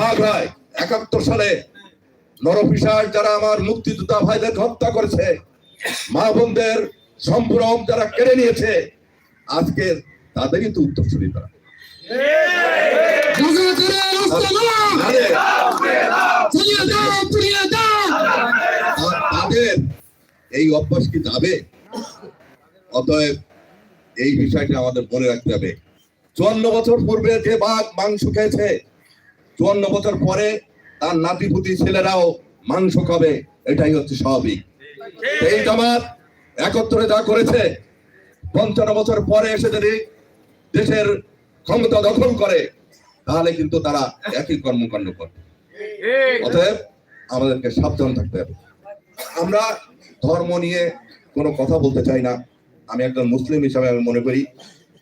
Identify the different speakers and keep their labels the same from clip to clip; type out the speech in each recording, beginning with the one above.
Speaker 1: বাঘায় একাত্তর সালে নরপিসার যারা আমার মুক্তিযোদ্ধা ভাইদের হত্যা করেছে মা বোনদের সম্ভ্রম যারা কেড়ে নিয়েছে আজকে তাদেরই তো উত্তরসূরি তারা তাদের এই অভ্যাস কি যাবে? অতএব এই বিষয়টা আমাদের মনে রাখতে হবে। চুয়ান্ন বছর পূর্বে যে বাঘ মাংস খেয়েছে চুয়ান্ন বছর পরে তার নাতিপুতি ছেলেরাও মাংস খাবে, এটাই হচ্ছে স্বাভাবিক। এই জামাত একত্রে যা করেছে, পঞ্চান্ন বছর পরে এসে যদি দেশের ক্ষমতা দখল করে, তাহলে কিন্তু তারা একই কর্মকাণ্ড করে অতএব আমাদেরকে সাবধান থাকতে হবে। আমরা ধর্ম নিয়ে কোনো কথা বলতে চাই না। আমি একজন মুসলিম হিসাবে আমি মনে করি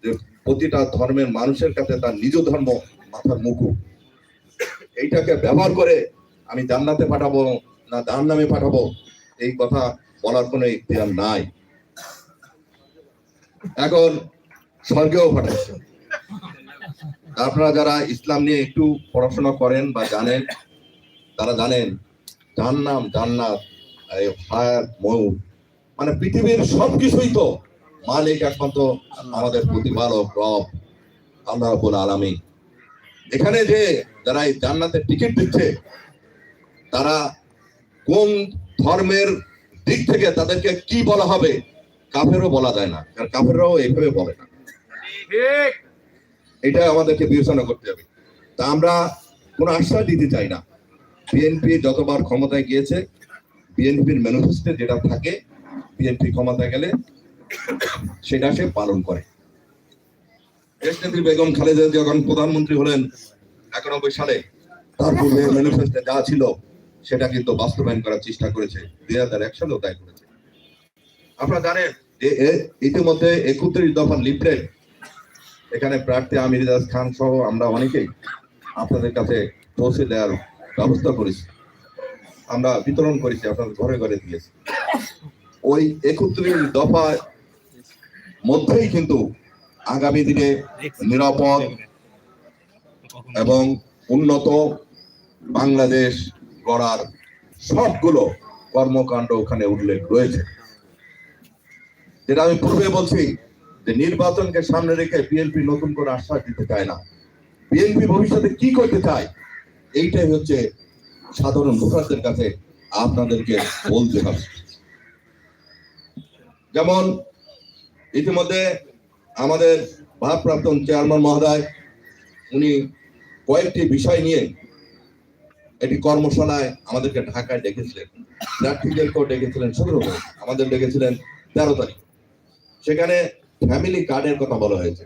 Speaker 1: যে প্রতিটা ধর্মের মানুষের কাছে তার নিজ ধর্ম মাথার মুকুট। এইটাকে ব্যবহার করে আমি জান্নাতে পাঠাবো না দান নামে পাঠাবো, এই কথা বলার কোনো ইতিহার নাই। এখন স্বর্গেও পাঠাচ্ছে আপনারা যারা ইসলাম নিয়ে একটু পড়াশোনা করেন বা জানেন, তারা জানেন জান্নাম জান্নাত ময়ূর মানে পৃথিবীর সবকিছুই তো মালিক একমাত্র আমাদের প্রতিপালক রব, আল্লাহ আলামিন। এখানে যে যারা এই জান্নাতের টিকিট দিচ্ছে তারা কোন ধর্মের দিক থেকে তাদেরকে কি বলা হবে কাফেরও বলা যায় না কারণ কাফেররাও এইভাবে বলে না। এটা আমাদেরকে বিবেচনা করতে হবে। তা আমরা কোনো আশ্বাস দিতে চাই না। বিএনপি যতবার ক্ষমতায় গিয়েছে বিএনপির ম্যানিফেস্টে যেটা থাকে বিএনপি ক্ষমতায় গেলে সেটা সে পালন করে। দেশনেত্রী বেগম খালেদা যখন প্রধানমন্ত্রী হলেন একানব্বই সালে, তার পূর্বে ম্যানিফেস্টে যা ছিল সেটা কিন্তু বাস্তবায়ন করার চেষ্টা করেছে। দুই হাজার এক সালেও তাই করেছে। আপনারা জানেন যে ইতিমধ্যে একত্রিশ দফা লিফলেট এখানে প্রার্থী আমির খান সহ আমরা অনেকেই আপনাদের কাছে পৌঁছে দেওয়ার ব্যবস্থা করেছি। আমরা বিতরণ করেছি, আপনাদের ঘরে ঘরে দিয়েছি। ওই একত্রিশ দফা মধ্যেই কিন্তু আগামী দিনে নিরাপদ এবং উন্নত বাংলাদেশ গড়ার সবগুলো কর্মকাণ্ড ওখানে উল্লেখ রয়েছে। যেটা আমি পূর্বে বলছি যে নির্বাচনকে সামনে রেখে বিএনপি নতুন করে আশ্বাস দিতে চায় না। বিএনপি ভবিষ্যতে কি করতে চায় এইটাই হচ্ছে সাধারণ ভোটারদের কাছে আপনাদেরকে বলতে হবে। যেমন ইতিমধ্যে আমাদের ভারপ্রাপ্ত চেয়ারম্যান মহোদয়, উনি কয়েকটি বিষয় নিয়ে একটি কর্মশালায় আমাদেরকে ঢাকায় ডেকেছিলেন। প্রার্থীদেরকেও ডেকেছিলেন সতেরো আমাদের ডেকেছিলেন তেরো তারিখ। সেখানে ফ্যামিলি কার্ডের কথা বলা হয়েছে।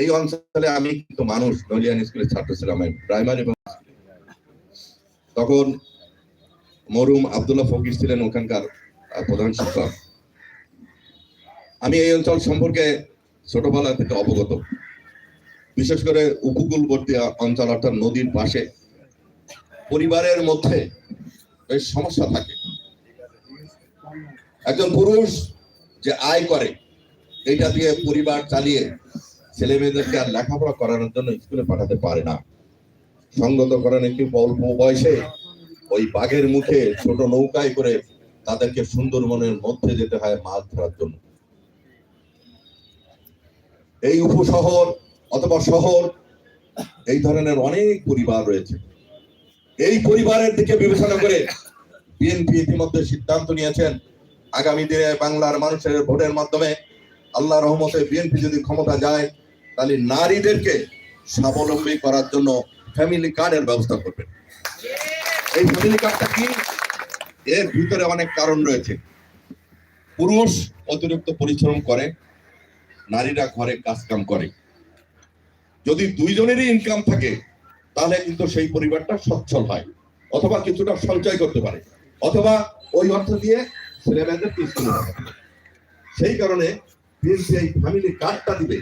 Speaker 1: এই অঞ্চলে আমি কিন্তু মানুষ নলিয়ান স্কুলের ছাত্র ছিলাম প্রাইমারি তখন মরুম আব্দুল্লাহ ফকির ছিলেন ওখানকার প্রধান শিক্ষক। আমি এই অঞ্চল সম্পর্কে ছোটবেলা থেকে অবগত। বিশেষ করে উপকূলবর্তী অঞ্চল অর্থাৎ নদীর পাশে পরিবারের মধ্যে বেশ সমস্যা থাকে। একজন পুরুষ যে আয় করে, এইটা দিয়ে পরিবার চালিয়ে ছেলে মেয়েদেরকে আর লেখাপড়া করানোর জন্য স্কুলে পাঠাতে পারে না। সঙ্গত করেন একটু অল্প বয়সে ওই বাঘের মুখে ছোট নৌকায় করে তাদেরকে সুন্দরবনের মধ্যে যেতে হয় মাছ ধরার জন্য। এই উপশহর অথবা শহর, এই ধরনের অনেক পরিবার রয়েছে। এই পরিবারের দিকে বিবেচনা করে বিএনপি ইতিমধ্যে সিদ্ধান্ত নিয়েছেন, আগামী দিনে বাংলার মানুষের ভোটের মাধ্যমে আল্লাহ রহমতে বিএনপি যদি ক্ষমতা যায়, তাহলে নারীদেরকে স্বাবলম্বী করার জন্য ফ্যামিলি কার্ডের ব্যবস্থা করবেন। এই ফ্যামিলি কার্ডটা কি? এর ভিতরে অনেক কারণ রয়েছে। পুরুষ অতিরিক্ত পরিশ্রম করে নারীরা ঘরে কাজ কাম করে। যদি দুইজনেরই ইনকাম থাকে, তাহলে কিন্তু সেই পরিবারটা সচ্ছল হয়, অথবা কিছুটা সঞ্চয় করতে পারে, অথবা ওই অর্থ দিয়ে ছেলে মেয়েদের পারে। সেই কারণে এই ফ্যামিলি কার্ডটা দিবে।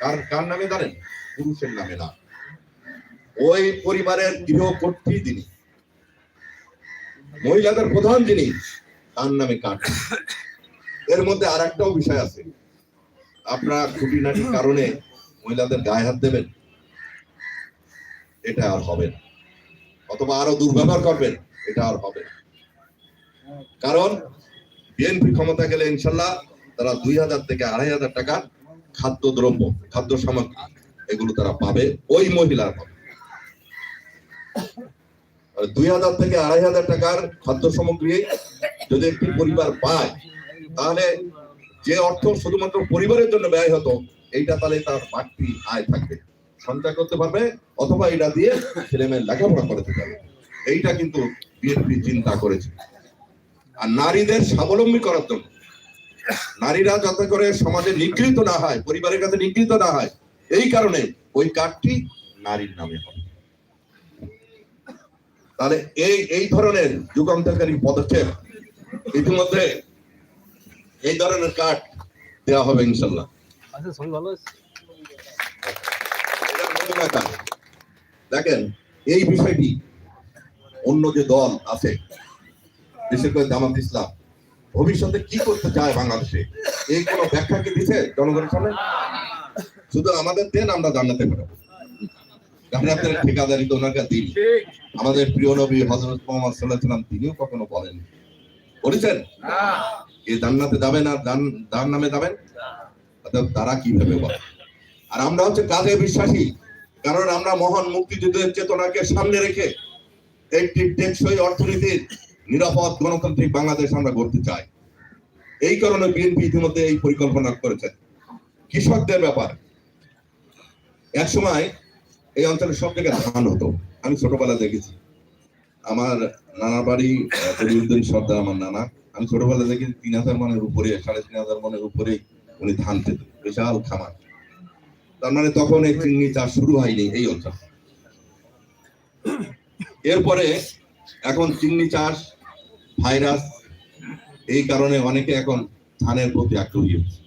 Speaker 1: কার কার নামে জানেন পুরুষের নামে না ওই পরিবারের গৃহকর্ত্রী যিনি, মহিলাদের প্রধান যিনি, তার নামে কার্ড এর মধ্যে আর একটাও বিষয় আছে। আপনার খুঁটিনাটির কারণে মহিলাদের গায়ে হাত দেবেন, এটা আর হবে না অথবা আরও দুর্ব্যবহার করবেন, এটা আর হবে। কারণ বিএনপি ক্ষমতা গেলে ইনশাল্লাহ তারা দুই হাজার থেকে আড়াই হাজার টাকা খাদ্য দ্রব্য খাদ্য সামগ্রী এগুলো তারা পাবে ওই মহিলার দুই হাজার থেকে আড়াই হাজার টাকার খাদ্য সামগ্রী যদি একটি পরিবার পায়, তাহলে যে অর্থ শুধুমাত্র পরিবারের জন্য ব্যয় হতো, এইটা তাহলে তার বাড়তি আয় থাকবে। সঞ্চয় করতে পারবে, অথবা এটা দিয়ে ছেলে মেয়ের লেখাপড়া করতে পারবে এইটা কিন্তু বিএনপি চিন্তা করেছে। আর নারীদের স্বাবলম্বী করার জন্য, নারীরা যাতে করে সমাজে নিগৃহীত না হয়, পরিবারের কাছে নিগৃহীত না হয়, এই কারণে ওই কার্ডটি নারীর নামে হবে। তাহলে এই এই ধরনের যুগান্তকারী পদক্ষেপ ইতিমধ্যে এই ধরনের কার্ড দেওয়া হবে ইনশাল্লাহ।
Speaker 2: আচ্ছা।
Speaker 1: দেখেন এই বিষয়টি অন্য যে দল আছে বিশেষ করে জামাত ইসলাম ভবিষ্যতে কি করতে চায় বাংলাদেশে? এই কোন ব্যাখ্যা কি দিছে জনগণের সামনে? শুধু আমাদের দেন আমরা জানাতে পারব। জান্নাতের ঠিকাদারি তো ওনাকে দিন। আমাদের প্রিয় নবী হজরত মোহাম্মদ সাল্লাহ সাল্লাম তিনিও কখনো বলেন বলেছেন? এই জান্নাতে আর জান- যার নামে যাবেন? অতএব তারা কীভাবে বলে? আর আমরা হচ্ছে কাজে বিশ্বাসী, কারণ আমরা মহান মুক্তিযুদ্ধের চেতনাকে সামনে রেখে একটি টেকসই অর্থনীতির নিরাপদ গণতান্ত্রিক বাংলাদেশ আমরা গড়তে চাই। এই কারণে বিএনপি ইতিমধ্যে এই পরিকল্পনা করেছে। কৃষকদের ব্যাপার। এক সময় এই অঞ্চলে সব জায়গায় ধান হতো। আমি ছোটবেলা দেখেছি। আমার নানার বাড়ি সর্দার, আমার নানা। আমি ছোটবেলা দেখেছি তিন হাজার মনের উপরে, সাড়ে তিন হাজার মনের উপরে উনি ধান পেত বিশাল খামার। তার মানে তখন এই চিংড়ি চাষ শুরু হয়নি এই অঞ্চল। এরপরে এখন চিংড়ি চাষ, ভাইরাস, এই কারণে অনেকে এখন ধানের প্রতি আগ্রহী হচ্ছে,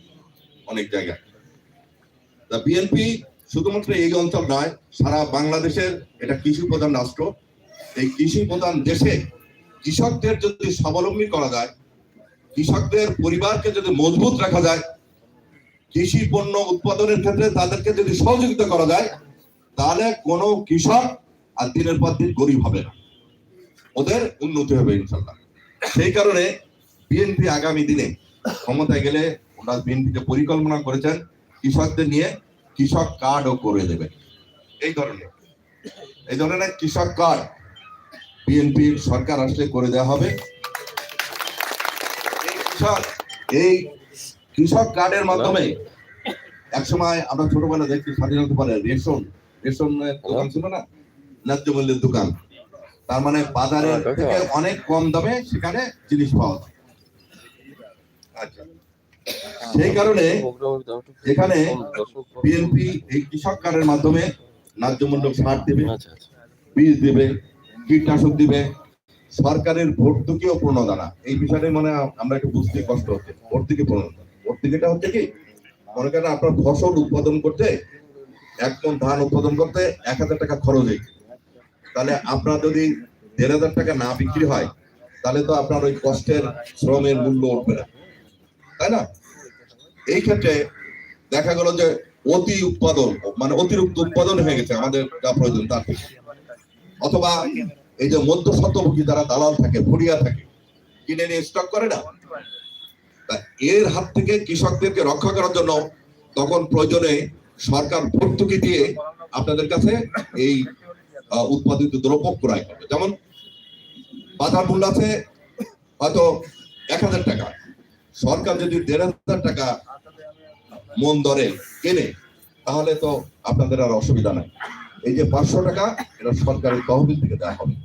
Speaker 1: অনেক জায়গায়। তা বিএনপি শুধুমাত্র এই অঞ্চল নয়, সারা বাংলাদেশের এটা কৃষি প্রধান রাষ্ট্র, এই কৃষি প্রধান দেশে কৃষকদের যদি স্বাবলম্বী করা যায়, কৃষকদের পরিবারকে যদি মজবুত রাখা যায়, কৃষি পণ্য উৎপাদনের ক্ষেত্রে তাদেরকে যদি সহযোগিতা করা যায়, তাহলে কোনো কৃষক আর দিনের পর দিন গরিব হবে না। ওদের উন্নতি হবে ইনশাল্লাহ সেই কারণে বিএনপি আগামী দিনে ক্ষমতায় গেলে ওরা বিএনপিতে পরিকল্পনা করেছেন কৃষকদের নিয়ে কৃষক কার্ডও করে দেবে এই ধরনের এই ধরনের কৃষক কার্ড বিএনপির সরকার আসলে করে দেওয়া হবে। এই কৃষক এই কৃষক কার্ডের মাধ্যমে একসময় আমরা ছোটবেলা দেখছি স্বাধীনতা পরে রেশন রেশনের দোকান ছিল না? ন্যায্য মূল্যের দোকান। তার মানে বাজারের থেকে অনেক কম দামে সেখানে জিনিস পাওয়া যায়। আচ্ছা। সেই কারণে এখানে বিএনপি এই কৃষক কার্ডের মাধ্যমে ন্যায্য মূল্য ছাড় দেবে
Speaker 2: আচ্ছা আচ্ছা।
Speaker 1: বীজ দিবে কীটনাশক দিবে, সরকারের ভর্তুকিও প্রণোদনা এই বিষয়টা মানে আমরা একটু বুঝতে কষ্ট হচ্ছে, ভর্তুকি প্রণোদনা ভর্তুকিটা হচ্ছে কি, মনে করেন আপনার ফসল উৎপাদন করতে, এক মন ধান উৎপাদন করতে এক হাজার টাকা খরচ হয়েছে। তাহলে আপনার যদি দেড় হাজার টাকা না বিক্রি হয়, তাহলে তো আপনার ওই কষ্টের শ্রমের মূল্য উঠবে না। তাই না? এই ক্ষেত্রে দেখা গেল যে অতি উৎপাদন মানে অতিরিক্ত উৎপাদন হয়ে গেছে আমাদের যা প্রয়োজন তার থেকে। অথবা এই যে মধ্য শতভোগী যারা দালাল থাকে ভরিয়া থাকে, কিনে নিয়ে স্টক করে না? তা এর হাত থেকে কৃষকদেরকে রক্ষা করার জন্য তখন প্রয়োজনে সরকার ভর্তুকি দিয়ে আপনাদের কাছে এই উৎপাদিত দ্রব্য ক্রয় করবে। যেমন বাজার মূল্য আছে হয়তো এক হাজার টাকা। সরকার যদি দেড় হাজার টাকা মন দরে কেনে, তাহলে তো আপনাদের আর অসুবিধা নাই। এই যে পাঁচশো টাকা, এটা সরকারের তহবিল থেকে দেওয়া হবে।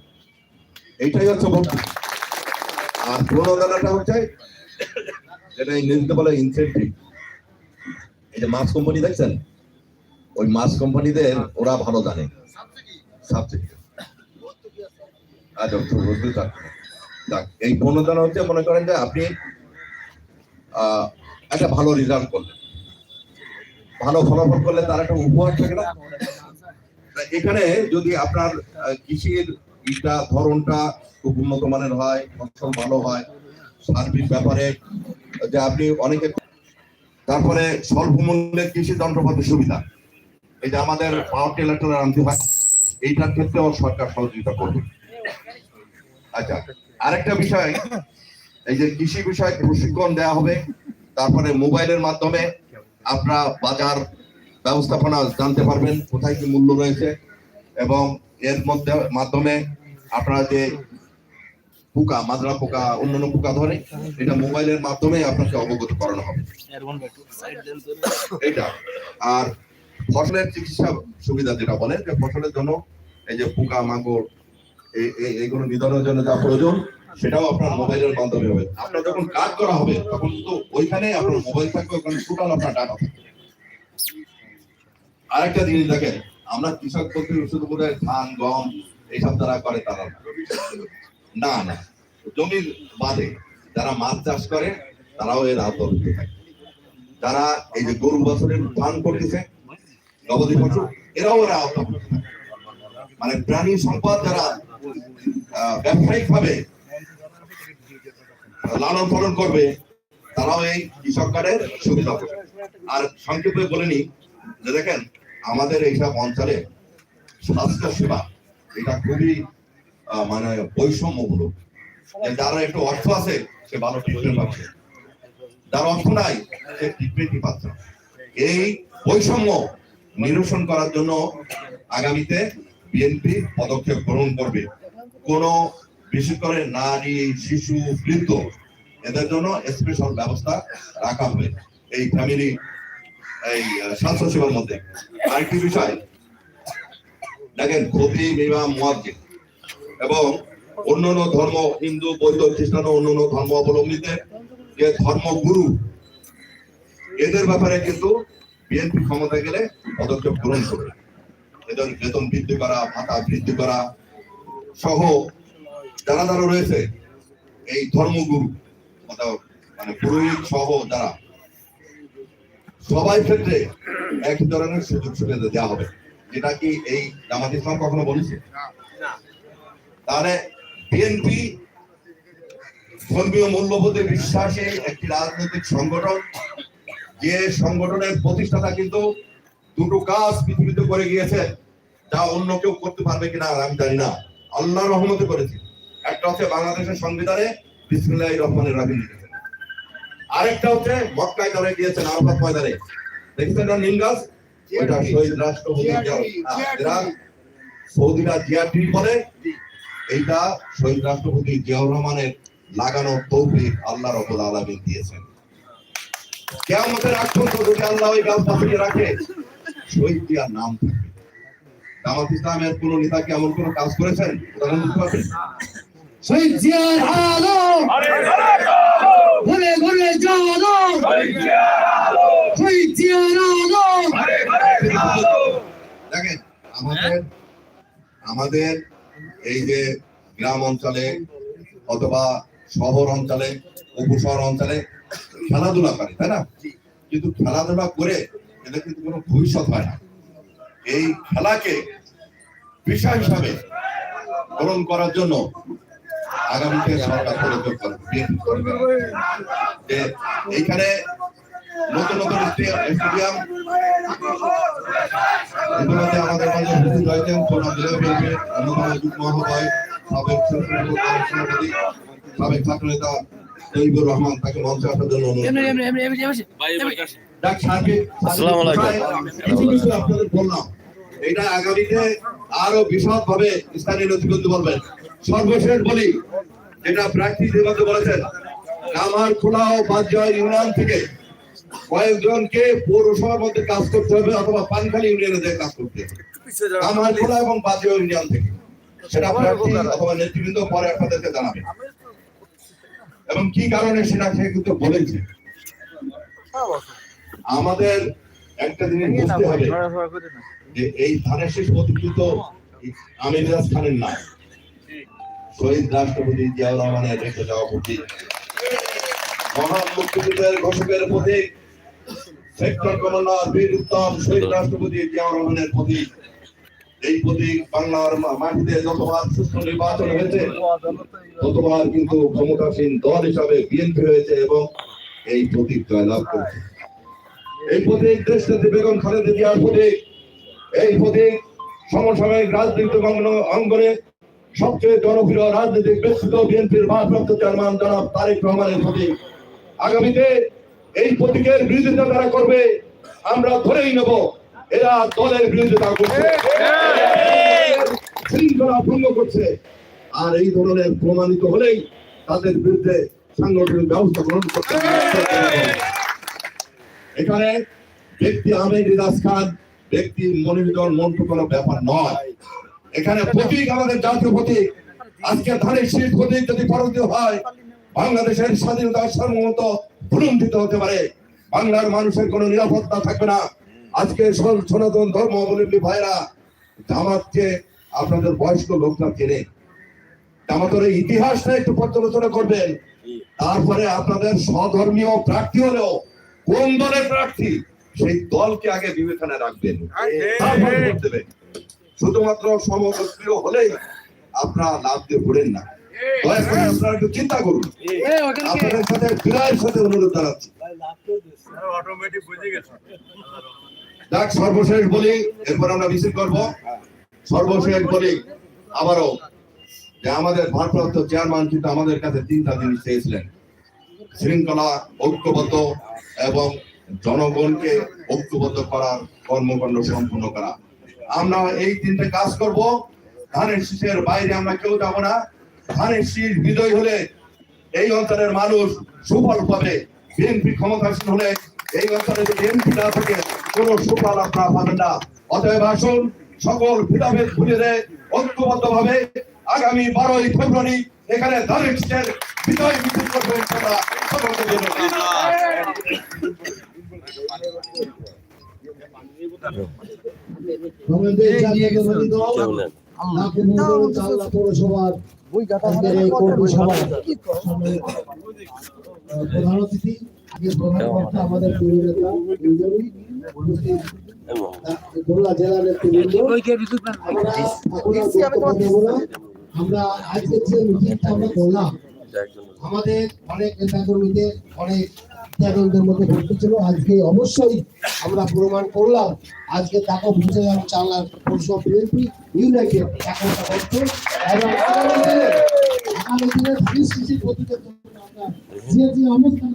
Speaker 1: এইটাই হচ্ছে ভর্তুকি আর প্রণোদনাটা হচ্ছে যেটা ইংরেজিতে বলে ইনসেন্টিভ এই যে মাছ কোম্পানি দেখছেন? ওই মাছ কোম্পানিদের ওরা ভালো জানে। সাবজেক্ট আচ্ছা যাক, এই প্রণোদনা হচ্ছে মনে করেন যে আপনি একটা ভালো রেজাল্ট করলেন। ভালো ফলাফল করলে তার একটা উপহার থাকে না? এখানে যদি আপনার কৃষির ইটা ধরনটা খুব উন্নত মানের হয়, ফসল ভালো হয়। সার্বিক ব্যাপারে যে আপনি অনেকে তারপরে স্বল্প মূল্যের কৃষি যন্ত্রপাতির সুবিধা। এই যে আমাদের পাওয়ার টেলার টেলার আনতে হয়, এইটার ক্ষেত্রেও সরকার সহযোগিতা করবে। আচ্ছা আরেকটা বিষয়, এই যে কৃষি বিষয়ে প্রশিক্ষণ দেওয়া হবে, তারপরে মোবাইলের মাধ্যমে আপনারা বাজার ব্যবস্থাপনা জানতে পারবেন, কোথায় কি মূল্য রয়েছে, এবং এর মধ্যে মাধ্যমে আপনারা যে পোকা মাজরা পোকা, অন্যান্য পোকা ধরে, এটা মোবাইলের মাধ্যমে আপনাকে অবগত করানো হবে। এটা আর ফসলের চিকিৎসা সুবিধা যেটা বলে, যে ফসলের জন্য এই যে পোকা এই- এইগুলো নিধনের জন্য যা প্রয়োজন, সেটাও আপনার মোবাইলের মাধ্যমে হবে। আপনার যখন কাজ করা হবে, তখন তো ওইখানে আপনার মোবাইল থাকবে, ওখানে টোটাল আপনার ডাটা থাকবে। আরেকটা জিনিস দেখেন আমরা কৃষক বলতে শুধু বোধ ধান, গম এইসব যারা করে তারা না। না জমির বাদে যারা মাছ চাষ করে, তারাও এর আওতাভুক্ত থাকে। যারা এই যে গরু বছরের ধান করতেছে গবাদি পশু, এরাও এরা আওতাভুক্ত থাকে। মানে প্রাণী সম্পদ যারা ব্যবসায়িক ভাবে লালন পালন করবে, তারাও এই কৃষক কার্ডের সুবিধা আর সংক্ষেপে বলে নি যে দেখেন আমাদের এইসব অঞ্চলে স্বাস্থ্য সেবা এটা খুবই মানে বৈষম্যমূলক। যারা একটু অর্থ আছে, সে ভালো ট্রিটমেন্ট পাচ্ছে। যার অর্থ নাই, সে ট্রিটমেন্টই পাচ্ছে এই বৈষম্য নিরসন করার জন্য আগামীতে বিএনপি পদক্ষেপ গ্রহণ করবে। কোন, বিশেষ করে নারী, শিশু, বৃদ্ধ, এদের জন্য স্পেশাল ব্যবস্থা রাখা হবে। এই ফ্যামিলি এই স্বাস্থ্য সেবার মধ্যে। আরেকটি বিষয়, দেখেন খতিব ইমাম মুয়াজ্জিন এবং অন্যান্য ধর্ম, হিন্দু, বৌদ্ধ, খ্রিস্টান অন্যান্য ধর্ম অবলম্বীদের যে ধর্মগুরু, এদের ব্যাপারে কিন্তু বিএনপি ক্ষমতায় গেলে পদক্ষেপ গ্রহণ করবে এদের বেতন বৃদ্ধি করা, ভাতা বৃদ্ধি করা সহ যারা যারা রয়েছে, এই ধর্মগুরু মানে পুরোহিত সহ যারা সবাই ক্ষেত্রে এক ধরনের সুযোগ সুবিধা দেওয়া হবে। যেটা কি এই জামাত ইসলাম কখনো বলেছে? তাহলে বিএনপি ধর্মীয় মূল্যবোধে বিশ্বাসী একটি রাজনৈতিক সংগঠন যে সংগঠনের প্রতিষ্ঠাতা কিন্তু দুটো কাজ পৃথিবীতে করে গিয়েছে যা অন্য কেউ করতে পারবে কিনা আমি জানি না। আল্লাহ রহমতে করেছে। একটা হচ্ছে বাংলাদেশের সংবিধানে বিসমিল্লাহ রহমানের রাহিম। আরেকটা হচ্ছে মক্কায় যারা গিয়েছেন আরাফাত ময়দানে। দেখেছেন না নিম গাছ ওইটা শহীদ রাষ্ট্রপতি বলে এইটা শহীদ রাষ্ট্রপতি জিয়াউর রহমানের লাগানো তৌফিক আল্লাহ রবুল দিয়েছেন। কেমতের আগ পর্যন্ত যদি আল্লাহ ওই গাছ বাঁচিয়ে রাখে শহীদ জিয়ার নাম থাকবে। জামাত ইসলামের কোন নেতা কি এমন কোন কাজ করেছেন? উদাহরণ দিতে পারবেন?
Speaker 3: শহীদ জিয়ার আলো ঘুরে ঘুরে জানো শহীদ জিয়ার আলো
Speaker 1: দেখেন আমাদের আমাদের এই যে গ্রাম অঞ্চলে অথবা শহর অঞ্চলে উপশহর অঞ্চলে খেলাধুলা করে তাই না? কিন্তু খেলাধুলা করে এদের কিন্তু কোনো ভবিষ্যৎ হয় না। এই খেলাকে পেশা হিসাবে গ্রহণ করার জন্য আগামীতে সরকার পদক্ষেপ করবে, করবে। যে এইখানে নতুন নতুন স্টেডিয়াম ইতিমধ্যে আমাদের মাঝে উপস্থিত খুলনা জেলা বিএনপির অন্যতম যুগ্ম সাবেক সভাপতি সাবেক ছাত্রনেতা তৈবুর রহমান তাকে মঞ্চে আসার জন্য আপনাদের বললাম এটা আগামীতে আরও বিশদ ভাবে স্থানীয় নেতৃবৃন্দ বলবেন। সর্বশেষ বলি যেটা প্রার্থী যেভাবে বলেছেন আমার খোলা ও বাজ্যা ইউনিয়ন থেকে কয়েকজনকে পৌরসভার মধ্যে কাজ করতে হবে অথবা পানখালী ইউনিয়নে কাজ করতে হবে। আমার খোলা এবং বাজ্য ইউনিয়ন থেকে। সেটা প্রার্থী অথবা নেতৃবৃন্দ পরে আপনাদেরকে জানাবে। এবং কি কারণে সেটা সে কিন্তু বলেছে? আমাদের একটা জিনিস বুঝতে হবে যে এই ধানের শেষ প্রতিকৃত আমিরাজ খানের নাম। শহীদ রাষ্ট্রপতি জিয়াউর রহমানের রেখে যাওয়া প্রতীক মহান মুক্তিযুদ্ধের ঘোষকের প্রতীক সেক্টর কমান্ডার বীর উত্তম শহীদ রাষ্ট্রপতি জিয়াউর রহমানের প্রতীক এই প্রতীক বাংলার মাটিতে যতবার সুস্থ নির্বাচন হয়েছে, ততবার কিন্তু ক্ষমতাসীন দল হিসাবে বিএনপি হয়েছে এবং এই প্রতীক জয়লাভ করেছে। এই প্রতীক দেশনেত্রী বেগম খালেদা জিয়ার প্রতীক, এই প্রতীক সমসাময়িক অঙ্গন- অঙ্গনে সবচেয়ে জনপ্রিয় রাজনৈতিক ব্যক্তিত্ব বিএনপির ভারপ্রাপ্ত চেয়ারম্যান জনাব তারেক রহমানের প্রতি আগামীতে এই প্রতীকের বিরোধিতা তারা করবে, আমরা ধরেই নেব। এরা দলের বিরোধিতা করছে। শৃঙ্খলা ভঙ্গ করছে। আর এই ধরনের প্রমাণিত হলেই তাদের বিরুদ্ধে সাংগঠনিক ব্যবস্থা গ্রহণ করতে এখানে ব্যক্তি আহমেদ রিদাস খান, ব্যক্তি মনিরুদ্দন মন্ত্র কোনো ব্যাপার নয়। এখানে প্রতীক আমাদের জাতীয় প্রতীক। আজকে ধানের শীত প্রতীক যদি ভারতীয় হয় বাংলাদেশের স্বাধীনতা সার্বভৌমত্ব ভুলুণ্ঠিত হতে পারে। বাংলার মানুষের কোনো নিরাপত্তা থাকবে না। আজকে সনাতন ধর্ম অবলম্বী ভাইরা জামাতকে আপনাদের বয়স্ক লোকরা চেনে। জামাতের ইতিহাসটা একটু পর্যালোচনা করবেন। তারপরে আপনাদের স্বধর্মীয় প্রার্থী হলেও কোন দলের প্রার্থী সেই দলকে আগে বিবেচনায় রাখবেন। তারপরে দেবেন। শুধুমাত্র সমগোত্রীয় হলেই আপনারা লাভ দিয়ে ঘুরেন না। দয়া করে আপনারা একটু চিন্তা করুন। আপনাদের সাথে বিনয়ের সাথে অনুরোধ জানাচ্ছি। যাক সর্বশেষ বলি এরপর আমরা মিছিল করব। সর্বশেষ বলি আবারও যে আমাদের ভারপ্রাপ্ত চেয়ারম্যান কিন্তু আমাদের কাছে তিনটা জিনিস চেয়েছিলেন। শৃঙ্খলা ঐক্যবদ্ধ এবং জনগণকে ঐক্যবদ্ধ করার কর্মকাণ্ড সম্পূর্ণ করা। আমরা এই তিনটে কাজ করব। ধানের শীষের বাইরে আমরা কেউ যাব না। ধানের শীষ বিজয় হলে এই অঞ্চলের মানুষ সুফল পাবে। বিএনপি ক্ষমতাসীন হলে এই অঞ্চলে যদি এমপি না থাকে, কোন সুফল আপনারা পাবেন না। অতএব আসুন, সকল ভেদাভেদ ভুলে দেয় ঐক্যবদ্ধ ভাবে আগামী বারোই ফেব্রুয়ারি এখানে ধানের শীষের বিজয় মিছিল সকলকে
Speaker 4: আমাদের পৌরসভার প্রধান অতিথি জেলা আমরা আজকে যে মিটিংটা আমরা করলাম আমাদের অনেক নেতা কর্মীদের অনেক ত্যাগদের মধ্যে ভর্তি ছিল। আজকে অবশ্যই আমরা প্রমাণ করলাম। আজকে তাকে বুঝে যাবে চালার পরিষদ বিএনপি, ইউনাইটেড একটা করছে। এবং আগামী দিনে আগামী দিনে যে যে অবস্থান